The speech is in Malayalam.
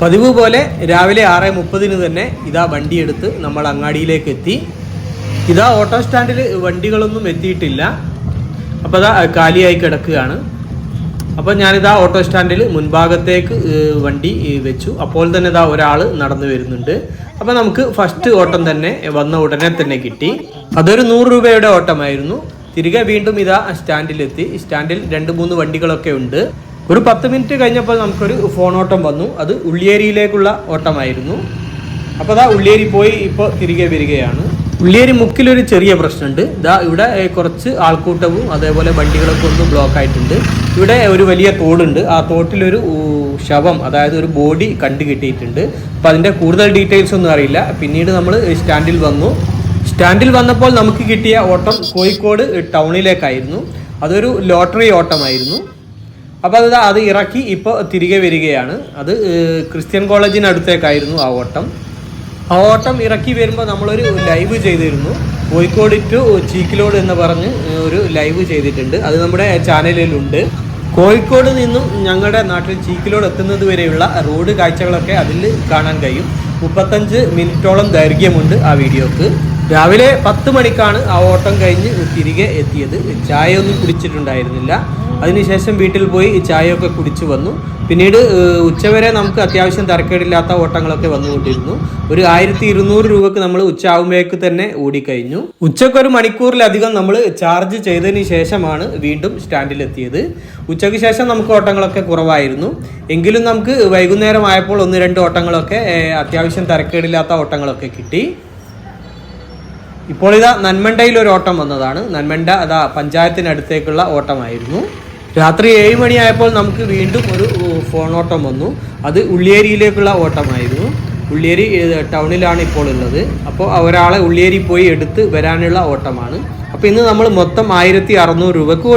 പതിവ് പോലെ രാവിലെ ആറ് മുപ്പതിന് തന്നെ ഇതാ വണ്ടിയെടുത്ത് നമ്മൾ അങ്ങാടിയിലേക്ക് എത്തി. ഇതാ ഓട്ടോ സ്റ്റാൻഡിൽ വണ്ടികളൊന്നും എത്തിയിട്ടില്ല. അപ്പോൾ അതാ കാലിയായി കിടക്കുകയാണ്. അപ്പോൾ ഞാനിതാ ഓട്ടോ സ്റ്റാൻഡിൽ മുൻഭാഗത്തേക്ക് വണ്ടി വെച്ചു. അപ്പോൾ തന്നെ ഇതാ ഒരാൾ നടന്നു വരുന്നുണ്ട്. അപ്പോൾ നമുക്ക് ഫസ്റ്റ് ഓട്ടം തന്നെ വന്ന ഉടനെ തന്നെ കിട്ടി. അതൊരു നൂറ് രൂപയുടെ ഓട്ടമായിരുന്നു. തിരികെ വീണ്ടും ഇതാ സ്റ്റാൻഡിലെത്തി. സ്റ്റാൻഡിൽ രണ്ട് മൂന്ന് വണ്ടികളൊക്കെ ഉണ്ട്. ഒരു പത്ത് മിനിറ്റ് കഴിഞ്ഞപ്പോൾ നമുക്കൊരു ഫോൺ ഓട്ടം വന്നു. അത് ഉള്ളിയേരിയിലേക്കുള്ള ഓട്ടമായിരുന്നു. അപ്പോൾ അതാ ഉള്ളിയേരി പോയി ഇപ്പോൾ തിരികെ വരികയാണ്. ഉള്ളിയേരി മുക്കിലൊരു ചെറിയ പ്രശ്നമുണ്ട്. ഇതാ ഇവിടെ കുറച്ച് ആൾക്കൂട്ടവും അതേപോലെ വണ്ടികളൊക്കെ ഒന്ന് ബ്ലോക്ക് ആയിട്ടുണ്ട്. ഇവിടെ ഒരു വലിയ തോടുണ്ട്. ആ തോട്ടിലൊരു ശവം അതായത് ഒരു ബോഡി കണ്ടു കിട്ടിയിട്ടുണ്ട്. അപ്പോൾ അതിന്റെ കൂടുതൽ ഡീറ്റെയിൽസ് ഒന്നും അറിയില്ല. പിന്നീട് നമ്മൾ സ്റ്റാൻഡിൽ വന്നു. സ്റ്റാൻഡിൽ വന്നപ്പോൾ നമുക്ക് കിട്ടിയ ഓട്ടം കോഴിക്കോട് ടൗണിലേക്കായിരുന്നു. അതൊരു ലോട്ടറി ഓട്ടമായിരുന്നു. അപ്പോൾ അത് അത് ഇറക്കി ഇപ്പോൾ തിരികെ വരികയാണ്. അത് ക്രിസ്ത്യൻ കോളേജിനടുത്തേക്കായിരുന്നു ആ ഓട്ടം. ആ ഓട്ടം ഇറക്കി വരുമ്പോൾ നമ്മളൊരു ലൈവ് ചെയ്തിരുന്നു. കോഴിക്കോട് ടു ചീക്കിലോട് എന്ന് പറഞ്ഞ് ഒരു ലൈവ് ചെയ്തിട്ടുണ്ട്. അത് നമ്മുടെ ചാനലിലുണ്ട്. കോഴിക്കോട് നിന്നും ഞങ്ങളുടെ നാട്ടിൽ ചീക്കിലോട് എത്തുന്നത് വരെയുള്ള റോഡ് കാഴ്ചകളൊക്കെ അതിൽ കാണാൻ കഴിയും. മുപ്പത്തഞ്ച് മിനിറ്റോളം ദൈർഘ്യമുണ്ട് ആ വീഡിയോക്ക്. രാവിലെ പത്ത് മണിക്കാണ് ആ ഓട്ടം കഴിഞ്ഞ് തിരികെ എത്തിയത്. ചായ ഒന്നും കുടിച്ചിട്ടുണ്ടായിരുന്നില്ല. അതിനുശേഷം വീട്ടിൽ പോയി ചായയൊക്കെ കുടിച്ചു വന്നു. പിന്നീട് ഉച്ചവരെ നമുക്ക് അത്യാവശ്യം തരക്കേടില്ലാത്ത ഓട്ടങ്ങളൊക്കെ വന്നുകൊണ്ടിരുന്നു. ഒരു ആയിരത്തി ഇരുന്നൂറ് രൂപക്ക് നമ്മൾ ഉച്ചയാകുമ്പോഴേക്ക് തന്നെ ഓടിക്കഴിഞ്ഞു. ഉച്ചയ്ക്ക് ഒരു മണിക്കൂറിലധികം നമ്മൾ ചാർജ് ചെയ്തതിന് ശേഷമാണ് വീണ്ടും സ്റ്റാൻഡിലെത്തിയത്. ഉച്ചയ്ക്ക് ശേഷം നമുക്ക് ഓട്ടങ്ങളൊക്കെ കുറവായിരുന്നു. എങ്കിലും നമുക്ക് വൈകുന്നേരം ആയപ്പോൾ ഒന്ന് രണ്ട് ഓട്ടങ്ങളൊക്കെ അത്യാവശ്യം തരക്കേടില്ലാത്ത ഓട്ടങ്ങളൊക്കെ കിട്ടി. ഇപ്പോൾ ഇതാ നന്മണ്ടയിൽ ഒരു ഓട്ടം വന്നതാണ്. നന്മണ്ട അതാ പഞ്ചായത്തിനടുത്തേക്കുള്ള ഓട്ടമായിരുന്നു. രാത്രി ഏഴ് മണിയായപ്പോൾ നമുക്ക് വീണ്ടും ഒരു ഫോൺ ഓട്ടം വന്നു. അത് ഉള്ളിയേരിയിലേക്കുള്ള ഓട്ടമായിരുന്നു. ഉള്ളിയേരി ടൗണിലാണ് ഇപ്പോൾ ഉള്ളത് അപ്പോൾ ഒരാളെ ഉള്ളിയേരി പോയി എടുത്ത് വരാനുള്ള ഓട്ടമാണ്. അപ്പോൾ ഇന്ന് നമ്മൾ മൊത്തം ആയിരത്തി അറുന്നൂറ് രൂപക്ക്